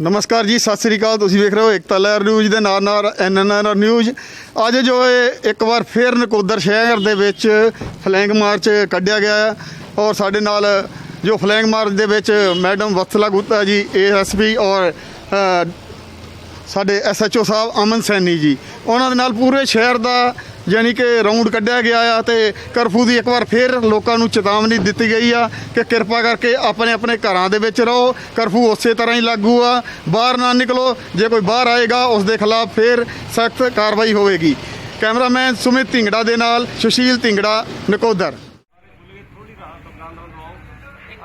ਨਮਸਕਾਰ ਜੀ ਸਤਿ ਸ੍ਰੀ ਅਕਾਲ। ਤੁਸੀਂ ਵੇਖ ਰਹੇ ਹੋ ਏਕਤਾ ਲਹਿਰ ਨਿਊਜ਼ ਦੇ ਨਾਲ ਨਾਲ ਐਨਐਨਆਰ ਨਿਊਜ਼। ਅੱਜ ਜੋ ਇਹ ਇੱਕ ਵਾਰ ਫੇਰ ਨਕੋਦਰ ਸ਼ਹਿਰ ਦੇ ਵਿੱਚ ਫਲੈਂਗ ਮਾਰਚ ਕੱਢਿਆ ਗਿਆ ਔਰ ਸਾਡੇ ਨਾਲ ਜੋ ਫਲੈਂਗ ਮਾਰਚ ਦੇ ਵਿੱਚ ਮੈਡਮ ਵਤਸਲਾ ਗੁੱਤਾ ਜੀ ਏਐਸਪੀ ਔਰ ਅ, ਸਾਡੇ ਐਸਐਚਓ ਸਾਹਿਬ ਅਮਨ ਸੈਣੀ ਜੀ ਉਹਨਾਂ ਦੇ ਨਾਲ ਪੂਰੇ ਸ਼ਹਿਰ ਦਾ ਯਾਨੀ ਕਿ ਰਾਉਂਡ ਕੱਢਿਆ ਗਿਆ ਆ ਤੇ ਕਰਫਿਊ ਦੀ ਇੱਕ ਵਾਰ ਫੇਰ ਲੋਕਾਂ ਨੂੰ ਚੇਤਾਵਨੀ ਦਿੱਤੀ ਗਈ ਆ ਕਿ ਕਿਰਪਾ ਕਰਕੇ ਆਪਣੇ ਆਪਣੇ ਘਰਾਂ ਦੇ ਵਿੱਚ ਰਹੋ। ਕਰਫਿਊ ਉਸੇ ਤਰ੍ਹਾਂ ਹੀ ਲਾਗੂ ਆ। ਬਾਹਰ ਨਾ ਨਿਕਲੋ। ਜੇ ਕੋਈ ਬਾਹਰ ਆਏਗਾ, ਉਸ ਦੇ ਖਿਲਾਫ ਫੇਰ ਸਖਤ ਕਾਰਵਾਈ ਹੋਵੇਗੀ। ਕੈਮਰਾਮੈਨ ਸੁਮਿਤ ਢਿੰਗੜਾ ਦੇ ਨਾਲ ਸੁਸ਼ੀਲ ਢਿੰਗੜਾ, ਨਕੋਦਰ।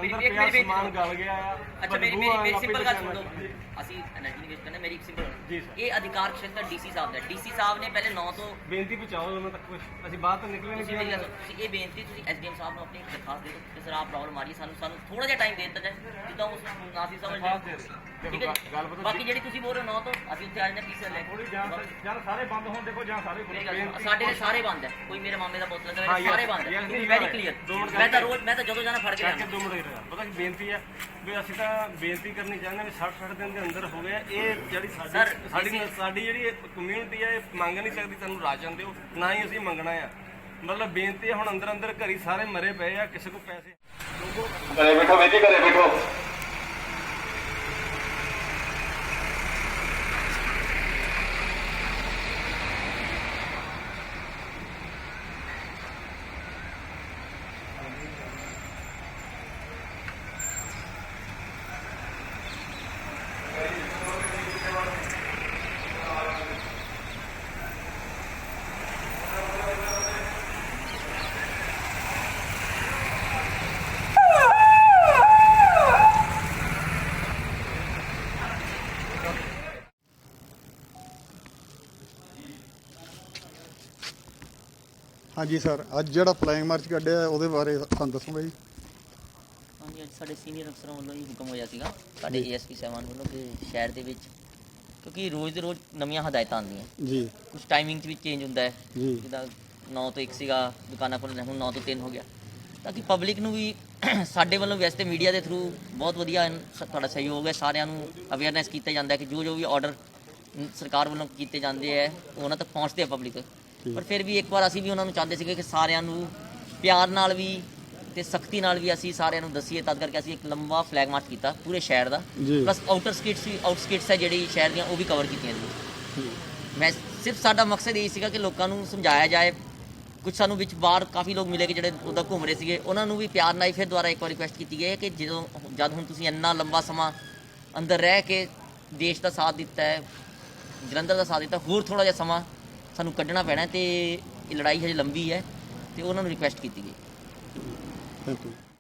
ਨੂੰ ਇੱਕ ਅੰਦਰ ਮੇਰੀ- ਪਿਆ ਮੇਰੀ- ਸਮਾਨ ਗਲ ਗਿਆ ਆ ਅੱਛਾ ਮੇਰੀ ਬਦਬੂ ਮੇਰੀ ਆਉਣ ਮੇਰੀ ਲੱਗ ਪਈ ਸਿੰਪਲ ਗੱਲ ਦੁਕਾਨਾਂ ਸੁਣ ਚ। ਲਓ ਅਸੀਂ ਐਨਰਜੀ ਨਿਵੇਸ਼ ਕਰਨਾ ਮੇਰੀ ਇੱਕ ਸਿੰਪਲ ਜੀ ਸਰ। ਇਹ ਅਧਿਕਾਰ ਖੇਤਰ ਡੀਸੀ ਸਾਹਿਬ ਦਾ ਡੀਸੀ ਸਾਹਿਬ ਨੇ ਪਹਿਲੇ 9 ਤੋਂ ਬੇਨਤੀ ਪਹੁੰਚਾਓ ਉਹਨਾਂ ਤੱਕ ਕੁਝ ਅਸੀਂ ਬਾਹਰ ਤਾਂ ਨਿਕਲੇ ਤੁਸੀਂ ਨਹੀਂ ਮੇਰੀ ਗੱਲ ਸੁਣੋ, ਤੁਸੀਂ ਇਹ ਬੇਨਤੀ ਤੁਸੀਂ ਐਸਡੀਐਮ ਸਾਹਿਬ ਨੂੰ ਆਪਣੀ ਦਰਖਾਸਤ ਦੇ ਦਿਓ ਕਿ ਸਰ ਆਹ ਪ੍ਰੋਬਲਮ ਆ ਰਹੀ ਹੈ। ਸਾਨੂੰ ਸਾਨੂੰ ਥੋੜਾ ਜਿਹਾ ਟਾਈਮ ਦੇ ਦਿੱਤਾ ਜਾਏ। ਜਿੱਦਾਂ ਉਸ ਨਾਸੀ ਸਮਝ ਦਰਖਾਸਤ ਦੇ ਦਿਓ। ਠੀਕ ਦੇਖੋ, ਹੈ ਜੀ? ਗੱਲ ਪਤਾ ਬਾਕੀ ਜਿਹੜੀ ਤੁਸੀਂ ਬੋਲ ਰਹੇ ਹੋ 9 ਤੋਂ ਅਸੀਂ ਉੱਥੇ ਆ ਜਾਂਦੇ ਪੀਸਰ ਲੈ ਥੋੜੀ ਜਾਂ ਜਾਂ ਸਾਰੇ ਬੰਦ ਹੋਣ ਦੇਖੋ ਜਾਂ ਸਾਰੇ ਮੇਰੀ ਗੱਲ ਸੁਣੋ, ਬੇਨਤੀ- ਸਾਡੇ ਦੇ ਸਾਰੇ ਬੰਦ ਹੈ। ਕੋਈ ਮੇਰੇ ਮਾਮੇ ਦਾ ਹਾਂ, ਹੋਇਆ, ਸਾਰੇ ਬੰਦ ਹੈ। ਵੈਰੀ. ਕਲੀਅਰ ਦੋ ਮੈਂ ਤਾਂ ਰੋਜ਼ ਮੈਂ ਤਾਂ ਜਦੋਂ ਜਾਣਾ ਫੜ ਕੇ ਜਾਣਾ ਰੁਕੋ। ਪਤਾ ਕੀ ਬੇਨਤੀ ਆ ਵੀ ਅਸੀਂ ਤਾਂ ਬੇਨਤੀ ਕਰਨੀ ਚਾਹੁੰਦੇ ਹਾਂ ਵੀ 60 60 ਦਿਨ ਦੇ ਅੰਦਰ ਹੋ ਗਿਆ ਇਹ ਜਿਹੜੀ ਸਾਡੀ ਸਾਡੀ ਸਾਡੀ ਜਿਹੜੀ ਕਮਿਊਨਿਟੀ ਆ ਇਹ ਮੰਗ ਨਹੀਂ ਸਕਦੀ ਸਾਨੂੰ ਰਾਸ਼ਨ ਦਿਓ ਨਾ ਹੀ ਅਸੀਂ ਮੰਗਣਾ ਆ। ਮਤਲਬ ਬੇਨਤੀ ਆ ਹੁਣ ਅੰਦਰ ਅੰਦਰ ਘਰੀ ਸਾਰੇ ਮਰੇ ਪਏ ਆ ਕਿਸੇ ਕੋ ਪੈਸੇ ਘਰੇ ਬੈਠੋ ਬੇਟੀ ਘਰੇ ਬੈਠੋ। ਹਾਂਜੀ ਸਰ ਅੱਜ ਜਿਹੜਾ ਫਲੈਂਗ ਮਾਰਚ ਕੱਢਿਆ ਉਹਦੇ ਬਾਰੇ ਤੁਹਾਨੂੰ ਦੱਸੋਗੇ ਜੀ? ਹਾਂਜੀ ਅੱਜ ਸਾਡੇ ਸੀਨੀਅਰ ਅਫਸਰਾਂ ਵੱਲੋਂ ਹੀ ਹੁਕਮ ਹੋਇਆ ਸੀਗਾ ਸਾਡੇ ਏਐਸਪੀ ਸਾਹਿਬਾਨ ਵੱਲੋਂ ਕਿ ਸ਼ਹਿਰ ਦੇ ਵਿੱਚ ਕਿਉਂਕਿ ਰੋਜ਼ ਦੇ ਰੋਜ਼ ਨਵੀਆਂ ਹਦਾਇਤਾਂ ਆਉਂਦੀਆਂ। ਜੀ। ਕੁਝ ਟਾਈਮਿੰਗ 'ਚ ਵੀ ਚੇਂਜ ਹੁੰਦਾ ਹੈ। ਜੀ। ਜਿੱਦਾਂ 9 ਤੋਂ 1 ਸੀਗਾ ਦੁਕਾਨਾਂ ਖੋਲ੍ਹਣ ਹੁਣ 9 ਤੋਂ 3 ਹੋ ਗਿਆ। ਤਾਂ ਕਿ ਪਬਲਿਕ ਨੂੰ ਵੀ ਸਾਡੇ ਵੱਲੋਂ ਵੈਸੇ ਮੀਡੀਆ ਦੇ ਥਰੂ ਬਹੁਤ ਵਧੀਆ ਤੁਹਾਡਾ ਸਹਿਯੋਗ ਹੈ। ਸਾਰਿਆਂ ਨੂੰ ਅਵੇਅਰਨੈਸ ਕੀਤਾ ਜਾਂਦਾ ਹੈ ਕਿ ਜੋ ਜੋ ਵੀ ਆਰਡਰ ਸਰਕਾਰ ਵੱਲੋਂ ਕੀਤੇ ਜਾਂਦੇ ਹੈ ਉਹ ਉਹਨਾਂ ਤੱਕ ਪਹੁੰਚਦੇ ਆ ਪਬਲਿਕ ਪਰ ਫਿਰ ਵੀ ਇੱਕ ਵਾਰ ਅਸੀਂ ਵੀ ਉਹਨਾਂ ਨੂੰ ਚਾਹੁੰਦੇ ਸੀਗੇ ਕਿ ਸਾਰਿਆਂ ਨੂੰ ਪਿਆਰ ਨਾਲ ਵੀ ਤੇ ਸਖਤੀ ਨਾਲ ਵੀ ਅਸੀਂ ਸਾਰਿਆਂ ਨੂੰ ਦਸੀਏ ਤਦ ਕਰਕੇ ਅਸੀਂ ਇੱਕ ਲੰਬਾ ਫਲੈਗ ਮਾਰਚ ਕੀਤਾ ਪੂਰੇ ਸ਼ਹਿਰ ਦਾ। ਪਲੱਸ ਆਊਟਰ ਸਕਿਟਸ ਵੀ ਆਊਟ ਸਕਿਟਸ ਹੈ ਜਿਹੜੀ ਸ਼ਹਿਰ ਦੀਆਂ ਉਹ ਵੀ ਕਵਰ ਕੀਤੀਆਂ ਜੀ। ਮੈਂ ਸਿਰਫ ਸਾਡਾ ਮਕਸਦ ਇਹ ਸੀਗਾ ਕਿ ਲੋਕਾਂ ਨੂੰ ਸਮਝਾਇਆ ਜਾਏ। ਕੁਝ ਸਾਨੂੰ ਵਿੱਚ ਬਾਹਰ ਕਾਫੀ ਲੋਕ ਮਿਲੇ ਕਿ ਜਿਹੜੇ ਉਹਦਾ ਘੁੰਮ ਰਹੇ ਸੀਗੇ ਉਹਨਾਂ ਨੂੰ ਵੀ ਪਿਆਰ ਨਾਲ ਫਿਰ ਦੁਬਾਰਾ ਇੱਕ ਵਾਰ ਰਿਕੁਐਸਟ ਕੀਤੀ ਗਈ ਹੈ ਕਿ ਜਦੋਂ ਜਦ ਹੁਣ ਤੁਸੀਂ ਇੰਨਾ ਲੰਬਾ ਸਮਾਂ ਅੰਦਰ ਰਹਿ ਕੇ ਦੇਸ਼ ਦਾ ਸਾਥ ਦਿੱਤਾ ਹੈ ਜਲੰਧਰ ਦਾ ਸਾਥ ਦਿੱਤਾ ਹੋਰ ਥੋੜਾ ਜਿਹਾ ਸਮਾਂ ਸਾਨੂੰ ਕੱਢਣਾ ਪੈਣਾ ਹੈ ਤੇ ਇਹ ਲੜਾਈ ਹਜੇ ਲੰਬੀ ਹੈ ਤੇ ਉਹਨਾਂ ਨੂੰ ਰਿਕੁਐਸਟ ਕੀਤੀ ਗਈ। Thank you